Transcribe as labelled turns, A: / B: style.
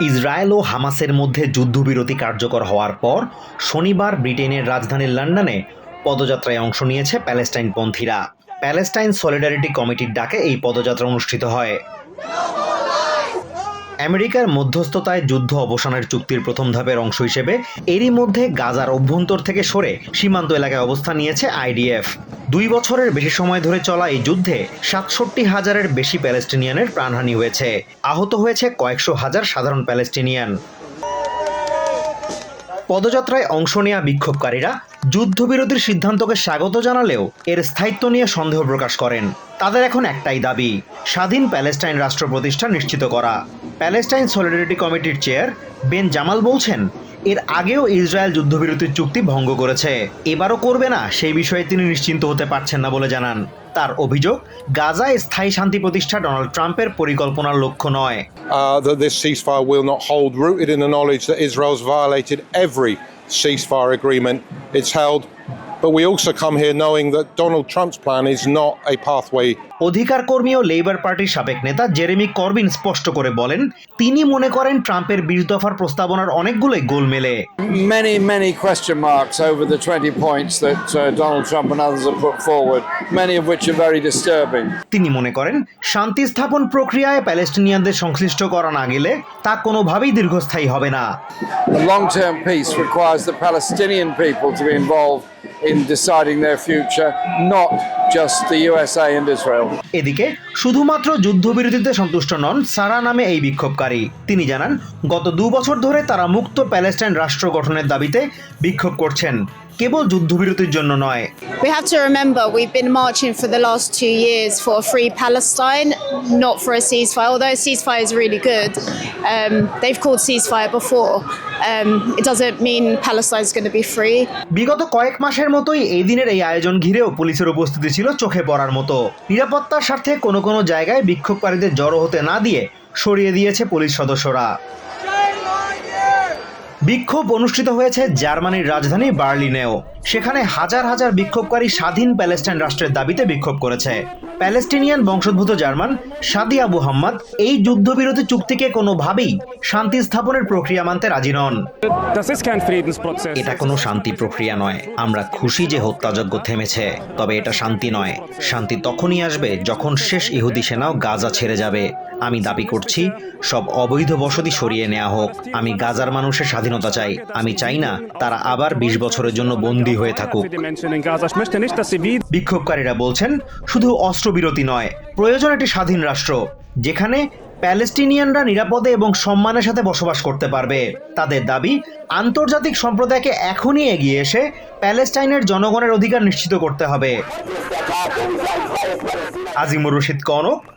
A: Israel ও হামাসের মধ্যে যুদ্ধবিরতি কার্যকর হওয়ার পর শনিবার ব্রিটেনের রাজধানী লন্ডনে পদযাত্রায় অংশ নিয়েছে প্যালেস্টাইন পন্থীরা প্যালেস্টাইন সলিডারিটি কমিটির ডাকে এই পদযাত্রা অনুষ্ঠিত হয়। আমেরিকার মধ্যস্থতায় যুদ্ধ অবসানের চুক্তির প্রথম ধাপের অংশ হিসেবে এরই মধ্যে গাজার অভ্যন্তর থেকে সরে সীমান্ত এলাকায় অবস্থান নিয়েছে আইডিএফ। দুই বছরের বেশি সময় ধরে চলা এই যুদ্ধে সাতষট্টি হাজারের বেশি প্যালেস্টিনিয়ানের প্রাণহানি হয়েছে। আহত হয়েছে কয়েকশো হাজার সাধারণ প্যালেস্টিনিয়ান। পদযাত্রায় অংশ নেওয়া বিক্ষোভকারীরা যুদ্ধবিরতির সিদ্ধান্তকে স্বাগত জানালেও এর স্থায়িত্ব নিয়ে সন্দেহ প্রকাশ করেন। তাদের এখন একটাই দাবি, স্বাধীন প্যালেস্টাইন রাষ্ট্র প্রতিষ্ঠা নিশ্চিত করা। প্যালেস্টাইন সলিডারিটি কমিটির চেয়ার বেন জামাল বলছেন, এর আগেও ইসরায়েল যুদ্ধবিরতির চুক্তি ভঙ্গ করেছে। এবারও করবে না, সেই বিষয়ে তিনি নিশ্চিন্ত হতে পারছেন না বলে জানান। তার অভিযোগ, গাজায় স্থায়ী শান্তি প্রতিষ্ঠা ডোনাল্ড ট্রাম্পের পরিকল্পনার লক্ষ্য নয়।
B: But we also come here knowing that Donald Trump's plan is not a pathway
A: অধিকার কর্মী ও লেবার পার্টির সাবেক নেতা জেরেমি করবিন স্পষ্ট করে বলেন তিনি মনে করেন ট্রাম্পের বিশ দফার প্রস্তাবনার অনেকগুলোই গোল মেলে
C: many, many question marks over the 20 points that uh, Donald Trump and others have put forward, many of which are very disturbing.
A: তিনি মনে করেন শান্তি স্থাপন প্রক্রিয়ায় প্যালেস্টিনিয়ানদের সংশ্লিষ্ট করা না গেলে তা কোনোভাবেই দীর্ঘস্থায়ী হবে না
C: A long term peace requires the Palestinian people to be involved in deciding their future, not
A: এদিকে শুধুমাত্র যুদ্ধবিরতিতে সন্তুষ্ট নন, সারা নামে এই বিক্ষোভকারী। তিনি জানান, গত দু বছর ধরে তারা মুক্ত প্যালেস্টাইন রাষ্ট্র গঠনের দাবিতে বিক্ষোভ করছেন। কেবল যুদ্ধবিরতির জন্য নয়
D: We have to remember we've been marching for the last two years for a free Palestine, not for a ceasefire. Although a ceasefire is really good, um, they've called ceasefire before. Um, it doesn't mean Palestine's going to be free.
A: বিগত কয়েক মাসের মতোই এই দিনের এই আয়োজন ঘিরেও পুলিশের উপস্থিতি ছিল চোখে পড়ার মতো নিরাপত্তার স্বার্থে কোনো কোনো জায়গায় বিক্ষোভকারীদের জড়ো হতে না দিয়ে সরিয়ে দিয়েছে পুলিশ সদস্যরা বিক্ষোভ অনুষ্ঠিত হয়েছে জার্মানির রাজধানী বার্লিনেও। সেখানে হাজার হাজার বিক্ষোভকারী স্বাধীন প্যালেস্টাইন রাষ্ট্রের দাবিতে বিক্ষোভ করেছে। প্যালেস্টিনিয়ান বংশোদ্ভূত জার্মান সাদি আবু হাম্মাদ এই যুদ্ধবিরতি চুক্তিকে কোনোভাবেই শান্তি স্থাপনের প্রক্রিয়া মানতে রাজি নন। এটা কোনো শান্তি প্রক্রিয়া নয়। আমরা খুশি যে হত্যাযজ্ঞ থেমেছে তবে এটা শান্তি নয়। শান্তি তখনই আসবে যখন শেষ ইহুদি সেনাও গাজা ছেড়ে যাবে। আমি দাবি করছি, সব অবৈধ বসতি সরিয়ে নেওয়া হোক। আমি গাজার মানুষের স্বাধীনতা চাই। আমি চাই না তারা আবার বিশ বছরের জন্য বন্দী হয়ে থাকুক। বিক্ষোভকারীরা বলছেন, শুধু অস্ত্রবিরতি নয়, প্রয়োজন একটি স্বাধীন রাষ্ট্র, যেখানে প্যালেস্টিনিয়ানরা নিরাপদে এবং সম্মানের সাথে বসবাস করতে পারবে। তাদের দাবি, আন্তর্জাতিক সম্প্রদায়কে এখনই এগিয়ে এসে প্যালেস্টাইনের জনগণের অধিকার নিশ্চিত করতে হবে। Azimur Rashid Konok